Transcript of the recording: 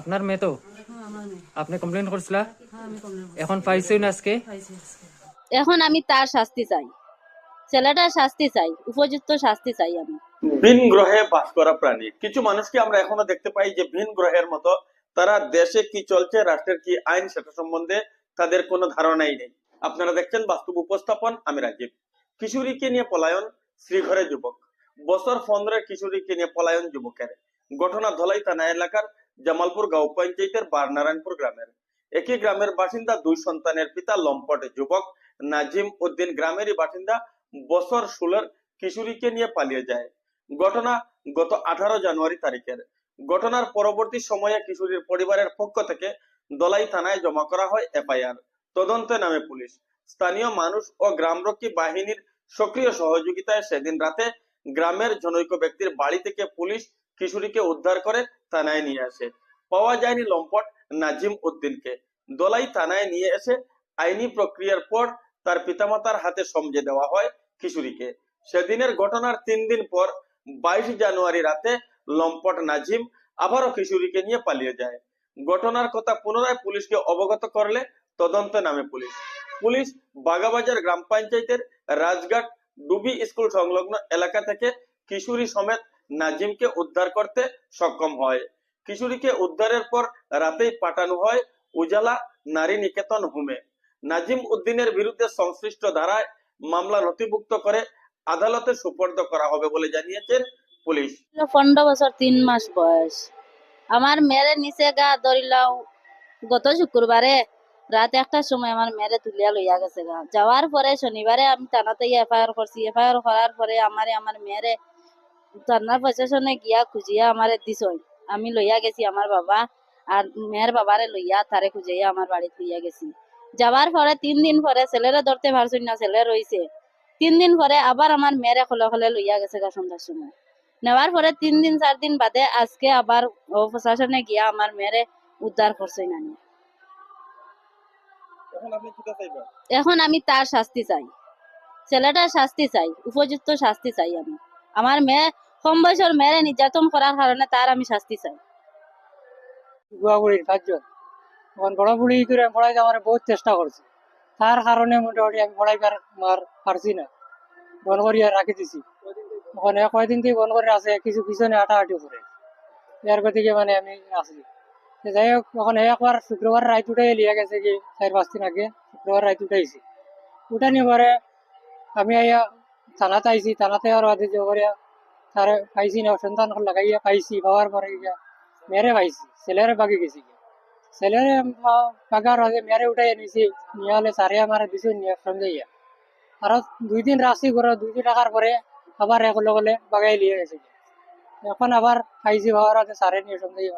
আপনার মেয়ে তো? হ্যাঁ আপনি কমপ্লেন করছিলা? হ্যাঁ এখন পাইছেন আজকে? পাইছি আজকে। এখন আমি তার শাস্তি চাই। ছেলেটার শাস্তি চাই উপযুক্ত শাস্তি চাই আমি। ভিন গ্রহে বাস করা প্রাণী। কিছু মানুষকে আমরা এখনও দেখতে পাই যে ভিন গ্রহের মতো তারা দেশে কি চলছে রাষ্ট্রের কি আইন সেটা সম্বন্ধে তাদের কোনো ধারণাই নেই। আপনারা দেখছেন বাস্তব উপস্থাপন আমি রাজীব। কিশোরীকে নিয়ে পলায়ন শ্রীঘরে যুবক। বছর পনেরো কিশোরীকে নিয়ে পলায়ন যুবকের। ঘটনা ধলাই থানা এলাকার জামালপুর গাঁও পঞ্চায়েতের বারনারায়ণপুর গ্রামের। একই গ্রামের বাসিন্দা দুই সন্তানের পিতা লম্পট যুবক নাজিম উদ্দিন গ্রামেরই বাসিন্দা বছর ষোলোর কিশোরীকে নিয়ে পালিয়ে যায়। ঘটনা গত আঠারো জানুয়ারি তারিখের। ঘটনার পরবর্তী সময়ে কিশোরীর পরিবারের পক্ষ থেকে দলাই থানায় জমা করা হয় এফআইআর। তদন্তে নামে পুলিশ। স্থানীয় মানুষ ও গ্রামরক্ষী বাহিনীর সক্রিয় সহযোগিতায় সেদিন রাতে গ্রামের জনৈক ব্যক্তির বাড়ি থেকে পুলিশ কিশোরীকে উদ্ধার করে থানায় নিয়ে আসে। পাওয়া যায়নি লম্পট নাজিম উদ্দিনকে। দলাই থানায় নিয়ে এসে আইনি প্রক্রিয়ার পর তার পিতামাতার হাতে সমঝে দেওয়া হয় কিশোরীকে। সেদিনের ঘটনার তিন দিন পর বাইশ জানুয়ারি রাতে লম্পট নাজিম আবারও কিশোরীকে নিয়ে পালিয়ে যায়। ঘটনার কথা পুনরায় পুলিশকে অবগত করলে তদন্তে নামে পুলিশ। পুলিশ বাগাবাজার গ্রাম পঞ্চায়েতের রাজঘাট ডুবি স্কুল সংলগ্ন এলাকা থেকে কিশোরী সমেত নাজিমকে উদ্ধার করতে সক্ষম হয়। কিশোরীকে উদ্ধারের পর রাতেই পাঠানো হয় উজালা নারী নিকেতন হোমে। নাজিম উদ্দিনের বিরুদ্ধে সংশ্লিষ্ট ধারায় মামলা নথিভুক্ত করে আদালতে সুপর্দ করা হবে বলে জানিয়েছেন পুলিশ। পনেরো বছর, তিন মাস বয়স। আমার মেয়েরে নিচে গা ধরিলাও গত শুক্রবারে। রাত একটার সময় আমার মেয়েরে তুলিয়া লইয়া গেছে গা। যাওয়ার পরে শনিবারে আমি থানাতে এফআইআর করছি। এফআইআর করার পরে আমারে আমার মেয়েরে থানার প্রশাসনে গিয়া খুঁজিয়া আমারে দিছই। আমি লইয়া গেছি আমার বাবা আর মেয়ের বাবারে লইয়া তারে খুঁজিয়া আমার বাড়িতে লইয়া গেছি। যাওয়ার পরে তিন দিন পরে ছেলেরে ধরতে পারছি না ছেলে রইছে তিন দিন পরে আবার আমার মেয়েরে খলে খলে লইয়া গেছে গা সন্ধ্যার সময় নেওয়ার পরে তিন দিন চার দিন বাদে আজকে আবার ও প্রশাসনে গিয়া আমার মেয়েরে উদ্ধার করছে নানি। এখন আপনি কি চাইবেন এখন আমি তার শাস্তি চাই। ছেলেটার শাস্তি চাই উপযুক্ত শাস্তি চাই আমি। আমার মেয়ে কম বয়সের মেয়েরে নির্যাতন করার কারণে তার আমি শাস্তি চাই। বুড়াবুড়ির পাঁচজন। তখন বড়াবুড়ি করে পড়াইতে আমার বহুত চেষ্টা করছে। তার কারণে মোটামুটি আমি পড়াইবার মার পারছি না। বন করিয়া রাখি দিছি। ওখানে কয়দিন থেকে বন করে আছে, কিছু পিছনে হাঁটাহাঁটি করে। ইয়ার গতিকে মানে আমি আসি যাই হোক ওখানে একবার শুক্রবার রাত উঠাই লিয়া কি, চার পাঁচ দিন আগে শুক্রবার রাত উঠাইছি। উঠানি পরে আমি আইয়া থানাতে আইছি, থানাতে আর বাদে যে তার পাইছি না সন্তান লাগাইয়া পাইছি পাওয়ার পরে গিয়া মেরে পাইছি ছেলেরে বাকি গেছি। ছেলেরে বাগার আগে মেরে উঠাই নিছি নিয়ে হলে সারে আমার দিছি নিয়ে সন্দেহিয়া আরও দুই দিন রাখছি করে দুই দিন রাখার পরে আবার এক লগলে বাগাই লিয়ে গেছে এখন আবার পাইছি পাওয়ার আগে সারে নিয়ে সন্দেহ